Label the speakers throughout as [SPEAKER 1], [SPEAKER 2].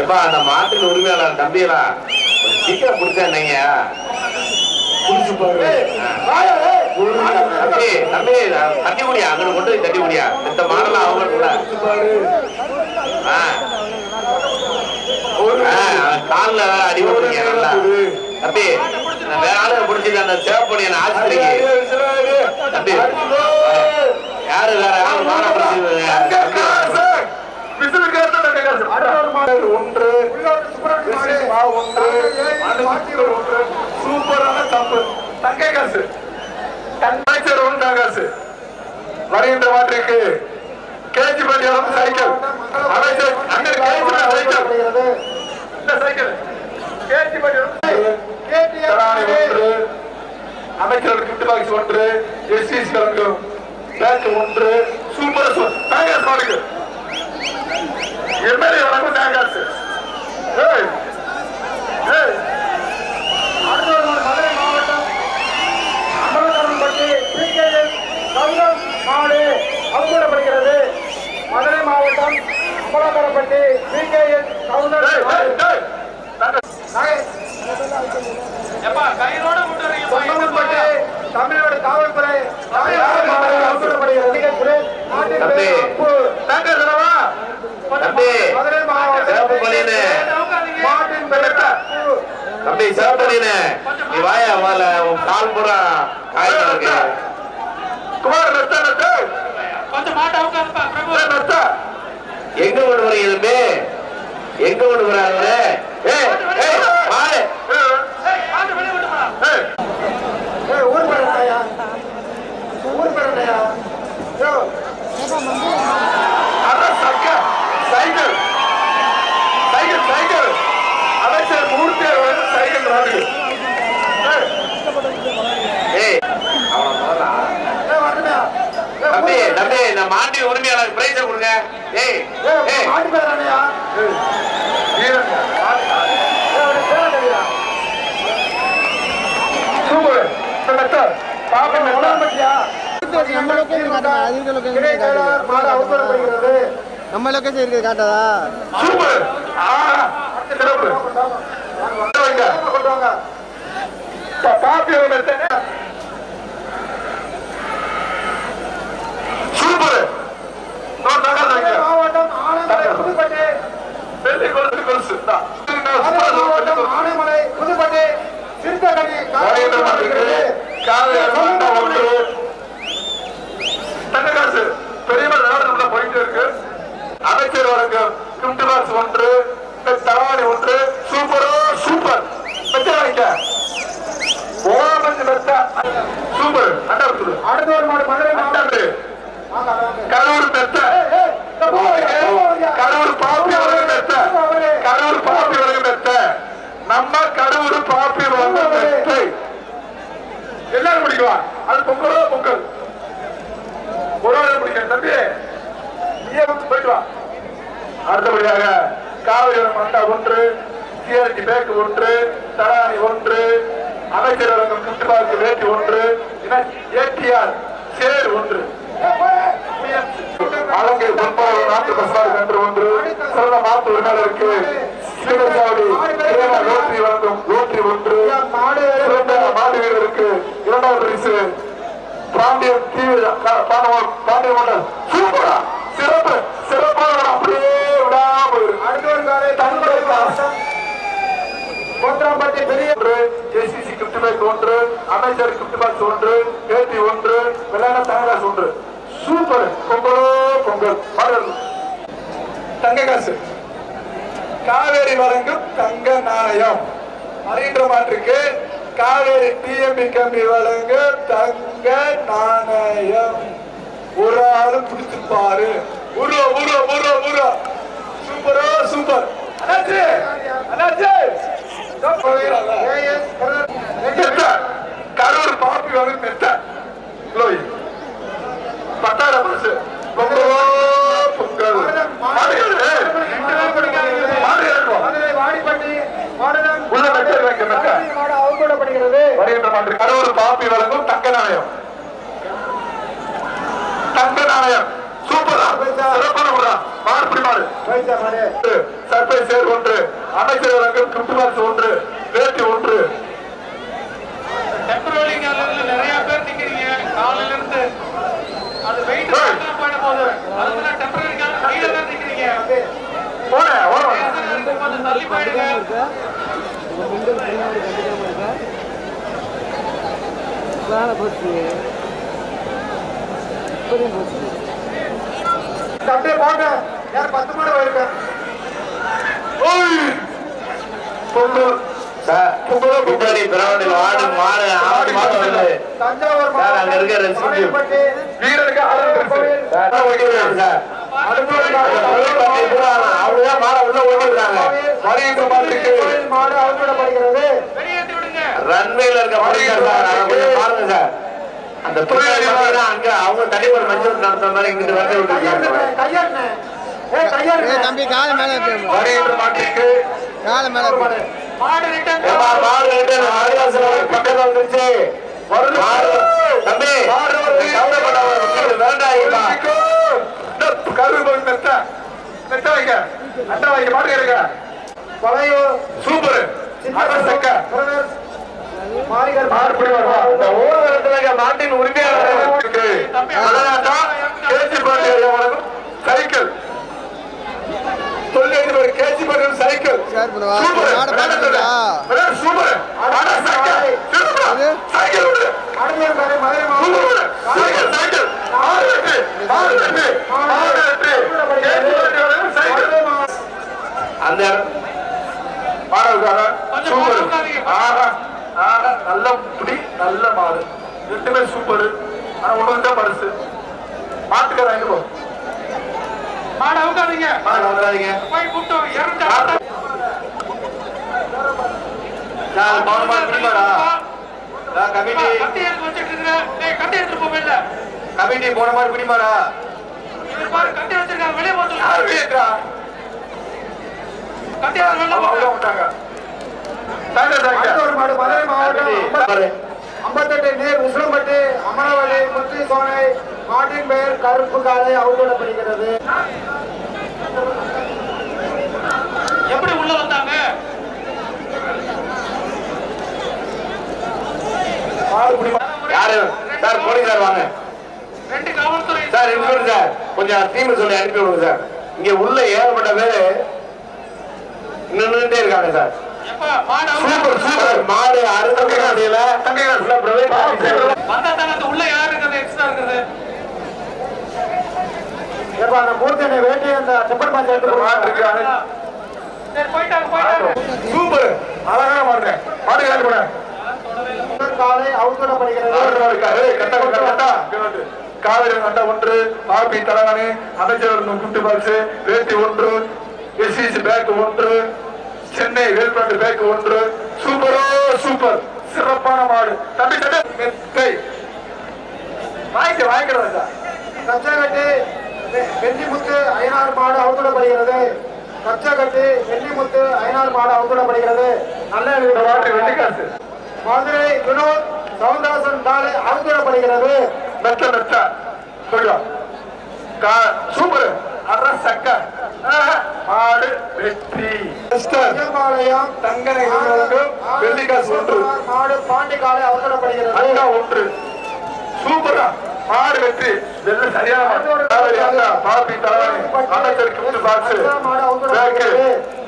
[SPEAKER 1] எப்பா அந்த மாட்டின் உரிமையாளர் தம்பியலா சீக்கிரம் பிடிச்சா நீங்க தம்பி தம்பி தட்டி முடியா அங்க கொண்டு போய் தட்டி முடியா இந்த மாடலாம் அவங்க கூட. கால்ல வேற அடி போட்டுருக்கீங்க நல்லா. தம்பி வேற ஆளுங்க பிடிச்சிட்டு அந்த சேவ் என்ன ஆஸ்பத்திரிக்கு. தம்பி யாரு வேற யாரு மாட பிடிச்சிருக்காங்க
[SPEAKER 2] ஒன்று ஒன்று சூப்பரான தப்பு. தங்கை காசு. அமைச்சர் ஒன்று காசு. வருகின்ற மாற்றிற்கு கேஜி பண்டியாலும் சைக்கிள். அமைச்சர் அங்க கேஜி சைக்கிள். இந்த சைக்கிள். கேஜி பண்டியாலும் ஒன்று. அமைச்சர் கிஃப்ட் பாக்ஸ் ஒன்று. கலங்கும் பேக் ஒன்று. சூப்பர் சூப்பர் தேங்காய் பாருங்க
[SPEAKER 3] மதுரை மாவட்டம் அம்பலத்தரம்பட்டி பிகேஎஸ் கவுனம் நாடு அவுக்கூடப்படுகிறது மதுரை மாவட்டம்
[SPEAKER 2] ஏய் ஏய் தேங்காய்
[SPEAKER 3] சொந்தமன்பட்டி தமிழ்நாடு காவல்துறை நாட்டின்
[SPEAKER 1] தம்பி.
[SPEAKER 3] பேர் அப்பு.
[SPEAKER 2] தேங்காய் தரவா
[SPEAKER 1] தம்பி
[SPEAKER 3] பேர் அப்பு.
[SPEAKER 1] தம்பி சிவப்பள்ளின்னு நீ வாயா வால உன் கால் பூரா காயம் இருக்கு
[SPEAKER 2] குமார் நெத்த நெத்த ஏய், நெத்த
[SPEAKER 1] எங்க கொண்டு வரீங்க தம்பி? எங்க கொண்டு வராங்க ஏய் ஏய் மாடு
[SPEAKER 2] ஏய் ஏய்
[SPEAKER 3] ஏய், ஊர் பேர் என்னய்யா? ஊர் பேர் என்னய்யா? யோ,
[SPEAKER 2] அதான் சக்க சைக்கிள் சைக்கிள் சைக்கிள் அமைச்சர் மூர்த்தியர் வந்து சைக்கிள் ராடு
[SPEAKER 1] ஏய் அவன முதல்ல
[SPEAKER 3] ஏய், வரட்டுமா? ஏய்,
[SPEAKER 1] தம்பி
[SPEAKER 3] ஊர் பேர்
[SPEAKER 1] தம்பி நான் மாண்டி உரிமையாளர் பிரைஸ் கொடுங்க ஏய்
[SPEAKER 3] ஏய்,
[SPEAKER 1] ஏய்
[SPEAKER 3] மாட்டு பேர் என்னய்யா?
[SPEAKER 2] வீரன்
[SPEAKER 3] ஏய், அவனுக்கு பேர் என்னய்யா?
[SPEAKER 2] சூப்பர் மெத்த
[SPEAKER 4] நம்ம லொகேஷன் காட்டுதா அது லொகேஷன்
[SPEAKER 3] இடைத்தேர்தல்
[SPEAKER 4] நம்ம லொகேஷன் இருக்குது காட்டதா
[SPEAKER 2] சூப்பர் ஆ சிறப்பு வைங்க
[SPEAKER 3] கொண்டு
[SPEAKER 2] பாப்பி மெத்த சூப்பர்
[SPEAKER 3] மாவட்டம் ஆனைமலை புதுப்பட்டி
[SPEAKER 2] வெள்ளி கொலுசு கொலுசு
[SPEAKER 3] மாவட்டம் ஆனைமலை புதுப்பட்டி சிறுத்தைக்கணி
[SPEAKER 2] வரைகின்ற மாட்டிற்கு காலையில் மண்டா ஒன்று தங்ககாசு பெரியவர் நாடு போயிட்டு இருக்கு அமைச்சர் வழங்கும் கிஃப்ட் பாக்ஸ் ஒன்று தவாணி ஒன்று சூப்பரோ சூப்பர் மெத்த வாங்கிக்க ஓமஞ்சு மெத்த சூப்பர். அண்டா இருக்குது
[SPEAKER 3] அடுத்த ஒரு மாடு மதுரை மாவட்டம்.
[SPEAKER 2] கரூர்
[SPEAKER 3] போவாங்க.
[SPEAKER 2] கரூர் பாப்பி வழங்கும் மெத்த கரூர் பாப்பி வழங்கும் மெத்த நம்ம கடவுள் பாப்பி வழங்கும் மெத்தை எல்லாரும் பிடிக்கலாம் அது பொங்கலோ பொங்கல். ஒரு ஆள் பிடிக்க தம்பி. வந்து போயிட்டு வா. அடுத்தபடியாக காவிரி மண்டா ஒன்று சிஆர்டி பேக் ஒன்று தராணி ஒன்று அமைச்சர் கிஃப்ட் வேட்டி ஒன்று ஏடிஆர் சேர் ஒன்று. அலங்கை பொன்பாடு நாட்டு பசார் என்று ஒன்று. சிறந்த மாற்று உரிமையாளருக்கு ஸ்ரீகசாவடி ரோட்டரி வழங்கும் ரோட்டரி ஒன்று. சிறந்த மாடு வீரருக்கு இரண்டாவது பரிசு. பாண்டியன் தீவிர பாண்டிய மண்டல். சூப்பரா! சிறப்பு சிறப்பாக அப்படியே விடாம இரு.
[SPEAKER 3] அடுத்த பெரிய
[SPEAKER 2] ஒன்று எஸ்சிசி பேக் ஒன்று அமைச்சர் கிஃப்ட் பாக்ஸ் ஒன்று கேபி ஒன்று விளையாட தங்ககாசு ஒன்று. சூப்பர். பொங்கலோ பொங்கல். பாடல். தங்க காசு. காவேரி வழங்கும் தங்க நாணயம். அறிகின்ற மாற்றுக்கு காவேரி டிஎம்பி கம்பி வழங்கும் தங்க நாணயம். ஒரு ஆளு பிடிச்சிருப்பாரு உருவ உருவ உருவ உருவ சூப்பரோ சூப்பர். அண்ணாச்சி அண்ணாச்சி. கரூர் பாப்பி வந்து மெத்த பத்தாயிரம் பரிசு. கரூர் பாப்பி வழங்கும் தங்க நாணயம் தங்க நாணயம் சூப்பரா. சிறப்பான மாறு.
[SPEAKER 3] மாடு
[SPEAKER 2] ஒன்று, சர்ப்ரைஸ் சேர் ஒன்று. அமைச்சர் வழங்கும் ஒன்று வேட்டி ஒன்று
[SPEAKER 5] டெம்பரரி கேலரியில நிறைய பேர் நிக்கிறீங்க காலையில இருந்து அது வெயிட்
[SPEAKER 2] ஏய்.
[SPEAKER 5] போயிட போகுது அதுல டெம்பரரி கேலரி கீழே தான் நிக்கிறீங்க
[SPEAKER 2] போன ஓரம்
[SPEAKER 5] கொஞ்சம் தள்ளி போயிடுங்க
[SPEAKER 4] இருக்கா உங்க பெண்கள் பின்னாடி கண்டுக்காம இருக்கா வேலை போச்சு இப்போதையும் போச்சு
[SPEAKER 3] அப்படியே போங்க யார் பத்து
[SPEAKER 2] பொங்கல்
[SPEAKER 1] சார் பின்னாடி பிறவண்டில் ஆடு மாடு ஆடு மாடு வருது.
[SPEAKER 3] தஞ்சாவூர்
[SPEAKER 1] சார், அங்க இருக்க
[SPEAKER 2] வீரருக்கு
[SPEAKER 1] சார், ஓடிடுறாங்க அவங்கதான் மாடை உள்ள ஓடிடுறாங்க.
[SPEAKER 2] மாட்டுக்கு
[SPEAKER 3] கோவில் மாடு
[SPEAKER 5] விடுங்க.
[SPEAKER 1] ரன்வேல இருக்க கொஞ்சம் பாருங்க சார். அந்த பார்த்தீங்கன்னா அங்க அவங்க தனிப்பட்ட மஞ்சள் நடத்துற மாதிரி இங்கிட்டு வந்து விட்டுருக்காங்க
[SPEAKER 4] தம்பி காலை மேலே
[SPEAKER 2] மணியன்ற மாட்டுக்கு
[SPEAKER 4] காலை மேலே
[SPEAKER 5] மாடு ரிட்டர்ன்
[SPEAKER 1] மாடு ரெண்டு ஆதிவாசி பக்கத்துல வந்துருச்சு. மாடு தம்பி வேண்டாம்.
[SPEAKER 2] கருவு போய் நெட்ட நெட்ட நெட்ட வைங்க மாட்டு இருக்க
[SPEAKER 3] பழையூர்
[SPEAKER 2] சூப்பர். அரை சக்க
[SPEAKER 3] பிரதர்ஸ் மாரிகள்
[SPEAKER 2] மாறுபடி வருவா
[SPEAKER 1] இந்த ஊடகத்துல இருக்க நாட்டின் உரிமையாளர்
[SPEAKER 2] சைக்கிள். சைக்கிள்
[SPEAKER 4] ஷேர் பண்ணுவா
[SPEAKER 2] சூப்பர்
[SPEAKER 4] மாடை பார்த்துட்டா
[SPEAKER 2] விளையாடு, சூப்பர் அட சைக்கிள் திரும்ப சைக்கிள் விடு
[SPEAKER 3] அடுத்த மதுரை மதுரை
[SPEAKER 2] சூப்பர்
[SPEAKER 3] மாவட்டம்
[SPEAKER 2] சைக்கிள் சைக்கிள் ஆறு வெற்றி ஆறு வெற்றி ஆறு வெற்றி கேஜி பாண்டிய வழங்கும் சைக்கிள்
[SPEAKER 3] மதுரை மாவட்டம்
[SPEAKER 2] மாடவுக்கார
[SPEAKER 5] கொஞ்சம்
[SPEAKER 2] சூப்பர்.
[SPEAKER 5] மாடு.
[SPEAKER 2] ஆஹா ஆஹா நல்ல புடி நல்ல மாடு. ரெண்டுமே சூப்பர். ஆனா ஒண்ணு தான் பரிசு மாட்டுக்கார வாங்கி போ.
[SPEAKER 5] மாடு அவுக்காதீங்க.
[SPEAKER 1] மாடு வந்துடாதீங்க
[SPEAKER 5] போய் கூப்பிட்டோம் இரண்டு
[SPEAKER 1] சார் பவுன் மாடு பிடிப்பாரா சார் கமிட்டி.
[SPEAKER 5] கட்டி எடுத்து வச்சுட்டு இருங்க ஏய் கட்டி எடுத்துட்டு போவேல
[SPEAKER 1] கமிட்டி போன மாதிரி பிடிப்பாரா
[SPEAKER 5] இவர் பாரு கட்டி வச்சிருக்காங்க வெளியே போக
[SPEAKER 2] யார்
[SPEAKER 5] சொல்லுங்க
[SPEAKER 3] ஐம்பத்தெட்டு நீர் உசிலம்பட்டி அமரவழி முத்தி சோனை மாட்டின் பெயர் கருப்பு காலை அவுழ்விடப்படுகிறது
[SPEAKER 5] எப்படி உள்ள வந்தாங்க?
[SPEAKER 2] பிடி
[SPEAKER 1] யாரு? சார் போலீசார் வாங்க.
[SPEAKER 5] ரெண்டு காவல்துறை
[SPEAKER 1] சார் இன்சூரன்ஸ் சார். கொஞ்சம் டீம் சொல்லி அனுப்பி விடுங்க சார். இங்க உள்ள ஏகப்பட்ட பேரு நின்றுட்டே இருக்காங்க சார். Super super. மாடு உள்ள
[SPEAKER 5] யாரு
[SPEAKER 3] ஏப்பா அந்த மூர்த்தனை வேண்டி அந்த டிப்பன் பஞ்சாயத்து
[SPEAKER 2] மாடு இருக்கு சூப்பர். அழகான மாடுங்க. மாடு காலி போட
[SPEAKER 3] காலை
[SPEAKER 2] இருக்காரு கட்ட கட்ட கட்டா. காவிரி கட்ட ஒன்று பாபி தலகாணி அமைச்சர் குண்டு பாக்ஸ் வேட்டி ஒன்று பேக் ஒன்று சென்னை வேல்பாட்டு பேக் ஒன்று. சூப்பரோ சூப்பர். சிறப்பான மாடு. தம்பி தம்பி. வாங்கிக்க வாங்கிக்கிறதா
[SPEAKER 3] கச்சகட்டி வெள்ளிமுத்து ஐநாறு மாடு அவுழ்விடப்படுகிறது கச்சகட்டி வெள்ளிமுத்து ஐநாறு மாடு அவுழ்விடப்படுகிறது நல்ல
[SPEAKER 2] இந்த மாட்டு வெள்ளி காசு.
[SPEAKER 3] மதுரை வினோத் சவுந்தாசன் காலை அவுழ்விடப்படுகிறது
[SPEAKER 2] மெத்த மெத்த. சொல்லுவா. சூப்பர். அற சக்க மாடு வெற்றி
[SPEAKER 3] விஜயபாளையம்
[SPEAKER 2] தங்கனை நிறுவனங்கள் வெள்ளி காசு ஒன்று.
[SPEAKER 3] மாடு பாண்டி காலை அவுழ்விடப்படுகிறது
[SPEAKER 2] அண்ணா ஒன்று. சூப்பரா. மாடு வெற்றி வெள்ள சரியான மாடு. காவேரி அண்ணா பாபி தலைவனி. பாக்ஸ். பேக்கு.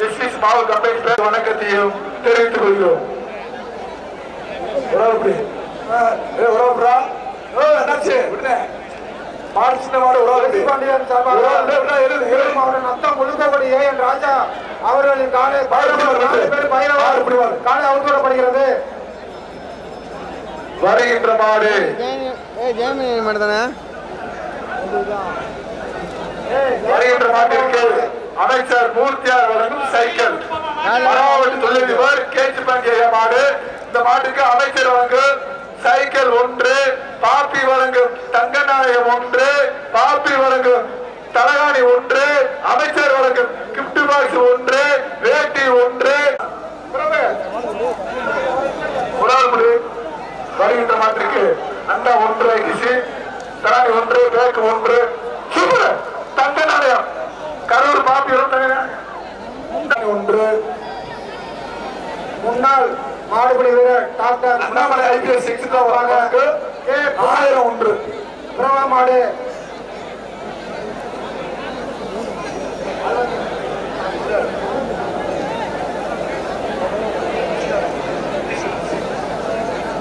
[SPEAKER 2] எஸ்பிஸ் மாவு கம்பெனி வணக்கத்தையும் தெரிவித்துக் கொள்கிறோம். உறவுப்படி ஏ உறவுப்படா ஓ என்னாச்சு விடுனே மாடு உறவுப்படி
[SPEAKER 3] பாண்டியன் சார்பாக நத்தம் என் ராஜா அவர்களின் காலை
[SPEAKER 2] வருகின்ற மாடு வருகின்ற மாட்டிற்கு அமைச்சர் மூர்த்தியார் வழங்கும் சைக்கிள். மராவதி தொழிலதிபர் கேச்சு பங்கிய மாடு இந்த மாட்டுக்கு அமைச்சர் வழங்கும் சைக்கிள் ஒன்று பாப்பி வழங்கும் தங்கநாயகம் ஒன்று பாப்பி வழங்கும் தலகாணி ஒன்று அமைச்சர் வழங்கும் கிப்ட் பாக்ஸ் ஒன்று வேட்டி ஒன்று. உடால்முடி வருகின்ற மாட்டிற்கு அண்டா ஒன்று கிசி தலகாணி ஒன்று பேக்கு ஒன்று. சூப்பர். தங்க நாணயம் கரூர் பாப்பி ஒன்று.
[SPEAKER 3] முன்னாள் மாடுபடி வீரர் டாக்டர்
[SPEAKER 2] அண்ணாமலை ஐபிஎஸ் சிக்ஸ் வராங்க. ஆயிரம் ஒன்று.
[SPEAKER 3] பிரபா மாடு.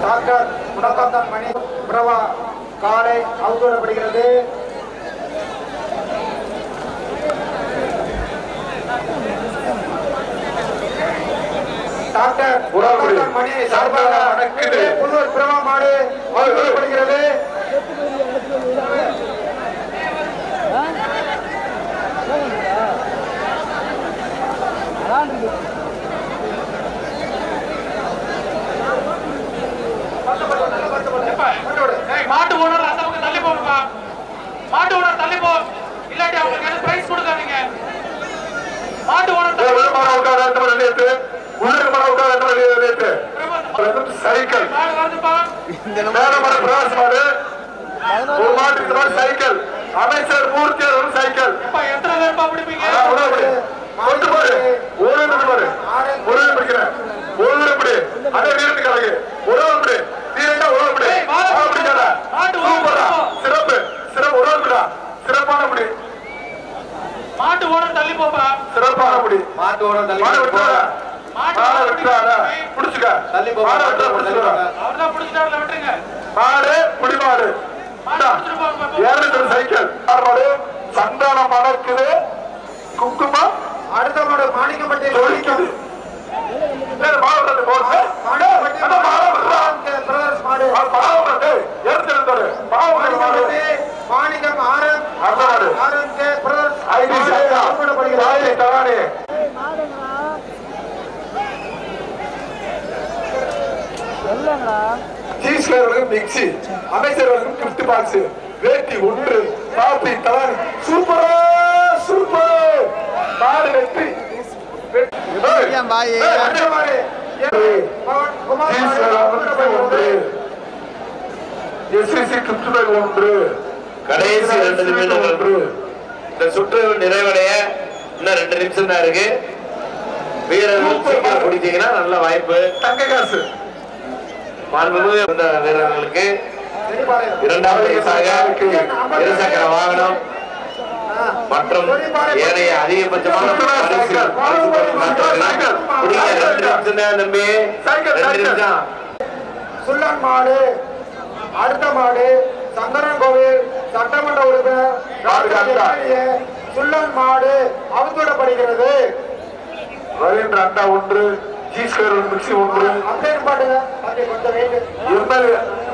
[SPEAKER 3] டாக்டர் முடக்கத்தான் மணி பிரபா காலை அவுத்துவிடப்படுகிறது. டாக்டர் மணி சார்பாக. புதூர் பிரபா மாடு அவுத்துவிடப்படுகிறது.
[SPEAKER 5] மாட்டு ஓனர் அந்த பக்கம் தள்ளி போங்கப்பா. மாட்டு ஓனர் தள்ளி போ. இல்லாட்டி அவங்களுக்கு எதுவும் பிரைஸ் கொடுக்காதீங்க. மாட்டு ஓனர் தள்ளி
[SPEAKER 2] உள்ள
[SPEAKER 5] போ.
[SPEAKER 2] மரம் விட்டாத ரெண்டு மணி நேற்று சைக்கிள் மேல மரம் பிராஸ் மாடு. ஒரு மாட்டு சைக்கிள். அமைச்சர் மூர்த்தி சைக்கிள்.
[SPEAKER 5] அப்பா எத்தனை
[SPEAKER 2] அதான் உடம்படி. கொண்டு பாரு. ஒரு நிமிஷம் பாரு. ஒரு நிமிஷம் பிடிக்கிறேன் ஒரு நிமிஷம் பிடி அதே வீரத்து கலகு ஒரு நிமிஷம் பிடி வீரண்டா ஒரு நிமிஷம் பிடி பிடிக்காத சூப்பரா. சிறப்பு. சிறப்பு. ஒரு நிமிஷம் பிடா சிறப்பான பிடி
[SPEAKER 5] மாட்டு ஓனர் தள்ளி போப்பா.
[SPEAKER 2] சிறப்பான பிடி
[SPEAKER 1] மாட்டு ஓரம் தள்ளி
[SPEAKER 2] மாட விட்டுறாத.
[SPEAKER 5] மாட்டு
[SPEAKER 2] மாட விட்டுறாத. பிடிச்சுக்க.
[SPEAKER 1] தள்ளி போ,
[SPEAKER 2] மாட விட்டுறா
[SPEAKER 1] ஓரம்
[SPEAKER 2] பிடிச்சுக்க.
[SPEAKER 5] அவர்தான் பிடிச்சிட்டாருல விட்டுருங்க
[SPEAKER 2] மாடு புடி மாடு.
[SPEAKER 5] மாடு.
[SPEAKER 2] ஏழு சைக்கிள். மாடு சந்தானம் மணக்குது குங்குமம்.
[SPEAKER 3] அடுத்த மாடு மாணிக்கப்பட்டி
[SPEAKER 2] ஜொலிக்குது ஏய், மாடு விடாத, போடு.
[SPEAKER 3] மாணிக்கப்பட்டி
[SPEAKER 2] அட, மாடு விடுறா.
[SPEAKER 3] பிரதர்ஸ் மாடு
[SPEAKER 2] ஆ, பாவம் விடாத, ஏய், எடுத்து எடுத்தாரு. பாவம் விடாத மாடு.
[SPEAKER 3] மாணிக்கப்பட்டி மாணிக்கம் ஆரம். ஆரம் கே பிரதர்ஸ்
[SPEAKER 2] ஐடி. தாய் தவானி. சீஸ்கர் அவர்களுக்கு மிக்சி அமைச்சர் அவர்களுக்கு gift box வேட்டி ஒன்று காப்பி தலானி சூப்பர் மாடு வெற்றி வெற்றி. ஏய்,
[SPEAKER 4] ஏன் பாய்?
[SPEAKER 2] ஏய்,
[SPEAKER 3] அடுத்த மாடு பவன் குமார்
[SPEAKER 2] ஒன்று. gift bag ஒன்று.
[SPEAKER 1] கடைசி ரெண்டு நிமிடங்கள்.
[SPEAKER 2] ஒன்று.
[SPEAKER 1] இந்த சுற்று நிறைவடைய. இன்னும் ரெண்டு நிமிஷம் தான் இருக்கு. வீரர்கள் சீக்கிரம் பிடிச்சீங்கன்னா நல்ல வாய்ப்பு.
[SPEAKER 2] தங்க காசு.
[SPEAKER 1] மாண்புமிகு வீரர்களுக்கு. இரண்டாவது இருசக்கர வாகனம். மற்றும் ஏனைய அதிகபட்சமான
[SPEAKER 3] சுல்லன் மாடு அடுத்த மாடு சங்கரன் கோவில் சட்டமன்ற உறுப்பினர் சுல்லன் மாடு அவுத்துவிடப்படுகிறது
[SPEAKER 2] ரவீந்திர அண்டா ஒன்று ஜீஸ்கர் மிக்சி ஒன்று
[SPEAKER 3] அப்படியே பாட்டுங்க அப்படியே கொஞ்சம் வெயிட்
[SPEAKER 2] எம்எல்ஏ அடுத்த மாடு
[SPEAKER 3] சங்கரன் கோவில் சட்டமன்ற
[SPEAKER 2] பொங்கலோ பொங்கல்
[SPEAKER 5] ஒருத்தர் ஒருத்தர்
[SPEAKER 2] பொங்கலோ பொங்கல் அதுவும்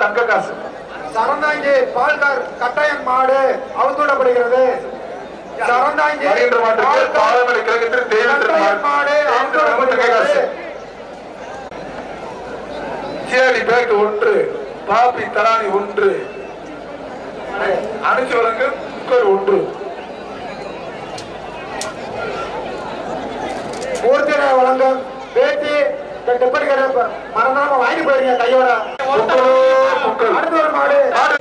[SPEAKER 2] தங்க காசு.
[SPEAKER 3] சரந்தாங்கி பால்கார் கட்டாயன் மாடு அவுத்துவிடப்படுகிறது சரந்தாங்கி
[SPEAKER 2] பாலமலை கிழக்கத்தில்
[SPEAKER 3] கட்டாயன் மாடு அவுத்துவிடப்படுகிறது
[SPEAKER 2] சிஆடி பேக் ஒன்று பாப்பி தராணி ஒன்று. அனுச்சி வழங்கு ஒன்று.
[SPEAKER 3] மூர்த்தியை வழங்கும் பேட்டி டெப்படி கடை மறந்தாம வாங்கி போயிருங்க கையோட. அடுத்த ஒரு மாடு.
[SPEAKER 2] மாடு.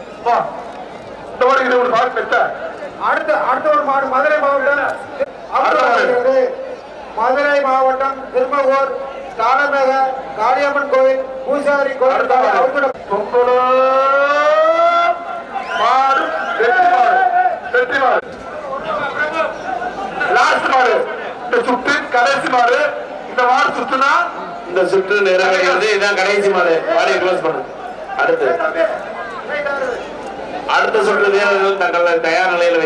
[SPEAKER 2] இந்த மாதிரி இது ஒரு மாடு பெற்ற
[SPEAKER 3] அடுத்த அடுத்த ஒரு மாடு மதுரை மாவட்டம் மதுரை மாவட்டம் திருமகூர் காலமேக காளியம்மன் கோயில் பூசாரி
[SPEAKER 2] அடுத்த மாடு. மாடு வெற்றி மாடு. வெற்றி மாடு. லாஸ்ட் மாடு. இந்த சுத்து கடைசி மாடு. இந்த மாடு சுத்துனா?
[SPEAKER 1] இந்த சுற்று நிறைவடைகிறது இதான் கடைசி மாடு. வாடியை க்ளோஸ் பண்ணு. அடுத்து. அடுத்த சுற்று வீரர்கள் தங்களை தயார் நிலையில்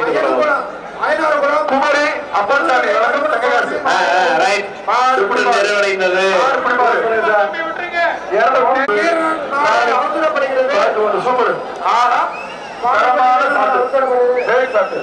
[SPEAKER 3] குளம்
[SPEAKER 2] குமரி
[SPEAKER 1] ரைட் சுற்று நிறைவடைந்தது.
[SPEAKER 2] சூப்பர். ஆனா தரமான சாட்டு சாட்டு